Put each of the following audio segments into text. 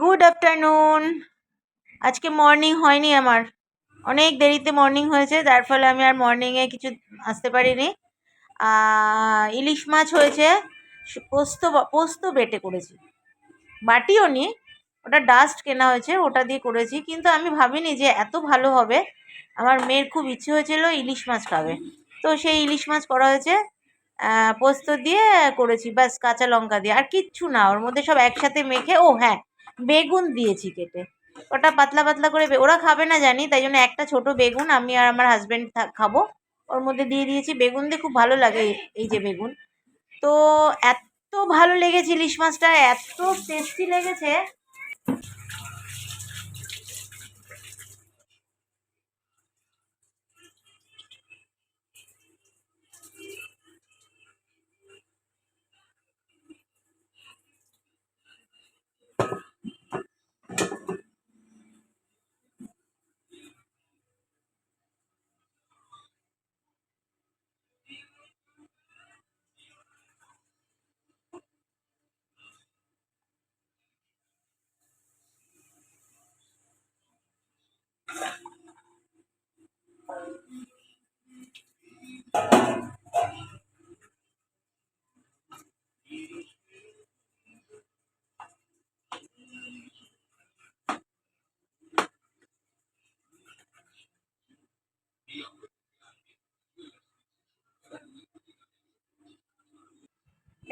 Good afternoon আজকে morning হয়নি আমার। অনেক দেরিতে মর্নিং হয়েছে, যার ফলে আমি আর মর্নিংয়ে কিছু আসতে পারিনি। ইলিশ মাছ হয়েছে পোস্ত পোস্ত বেটে করেছি। বাটিও নি ওটা ডাস্ট কেনা হয়েছে, ওটা দিয়ে করেছি। কিন্তু আমি ভাবিনি যে এত ভালো হবে। আমার মেয়ের খুব ইচ্ছে হয়েছিল ইলিশ মাছ খাবে। তো সেই ইলিশ মাছ করা হয়েছে পোস্ত দিয়ে করেছি, ব্যাস কাঁচা লঙ্কা দিয়ে। আর কিচ্ছু না, ওর মধ্যে সব একসাথে মেখে, ও হ্যাঁ বেগুন দিয়েছি কেটে। ওটা পাতলা পাতলা করে ওরা খাবে না জানি, তাই জন্য একটা ছোট বেগুন আমি আর আমার হাজব্যান্ড খাব। ওর মধ্যে দিয়ে দিয়েছি বেগুন দিয়ে খুব ভালো লাগে এই- যে বেগুন। তো এত ভালো লেগেছে ইলিশ মাছটা, এত টেস্টি লেগেছে।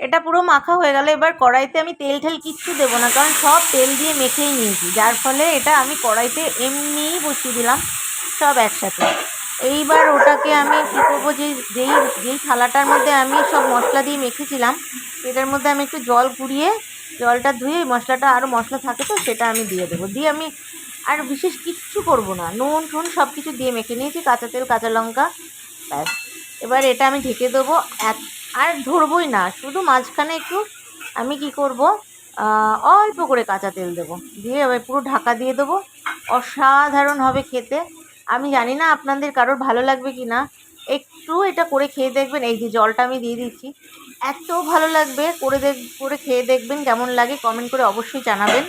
এটা পুরো মাখা হয়ে গেল। এবার কড়াইতে আমি তেল ঠেল কিচ্ছু দেবো না, কারণ সব তেল দিয়ে মেখেই নিয়েছি। যার ফলে এটা আমি কড়াইতে এমনিই বসিয়ে দিলাম সব একসাথে। এইবার ওটাকে আমি কী করব, যে, যেই যেই থালাটার মধ্যে আমি সব মশলা দিয়ে মেখেছিলাম এটার মধ্যে আমি একটু জল গুঁড়িয়ে, জলটা ধুয়ে মশলাটা আরও মশলা থাকে তো, সেটা আমি দিয়ে দেবো। দিয়ে আমি আর বিশেষ কিচ্ছু করব না, নুন টুন সব কিছু দিয়ে মেখে নিয়েছি, কাঁচা তেল, কাঁচা লঙ্কা, ব্যাস। এবার এটা আমি ঢেকে দেবো এক আর ধরবই না, শুধু মাঝখানে একটু আমি কি করব অল্প করে কাঁচা তেল দেবো। দিয়ে এবার পুরো ঢাকা দিয়ে দেবো। অসাধারণ হবে খেতে। আমি জানি না আপনাদের কারোর ভালো লাগবে কি না। একটু এটা করে খেয়ে দেখবেন, এই যে জলটা আমি দিয়ে দিচ্ছি। এত ভালো লাগবে করে দেখ, করে খেয়ে দেখবেন কেমন লাগে কমেন্ট করে অবশ্যই জানাবেন।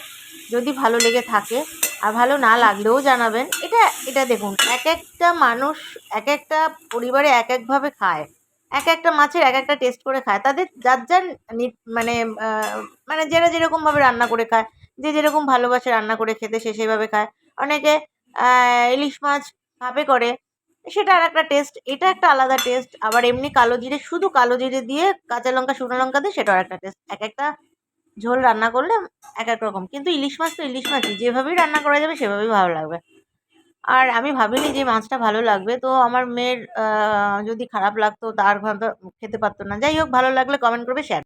যদি ভালো লেগে থাকে, আর ভালো না লাগলেও জানাবেন। এটা এটা দেখুন, এক একটা মানুষ, এক একটা পরিবারে এক একভাবে খায়। এক একটা মাছের এক একটা টেস্ট করে খায়। তাদের যার যার মানে মানে যারা যেরকমভাবে রান্না করে খায়, যে যেরকম ভালোবাসে রান্না করে খেতে সে সেভাবে খায়। অনেকে ইলিশ মাছ ভাবে করে, সেটা আর একটা টেস্ট এটা একটা আলাদা টেস্ট আবার এমনি কালো জিরে, শুধু কালো জিরে দিয়ে কাঁচা লঙ্কা, শুকনো লঙ্কা দিয়ে সেটাও একটা টেস্ট এক একটা ঝোল রান্না করলে এক এক রকম। কিন্তু ইলিশ মাছ তো ইলিশ মাছই, যেভাবেই রান্না করা যাবে সেভাবেই ভালো লাগবে। আর আমি ভাবিনি যে মাছটা ভালো লাগবে। তো আমার মেয়ের যদি খারাপ লাগতো, তার খেতে পারতো না। যাই হোক, ভালো লাগলে কমেন্ট করবে শেয়ার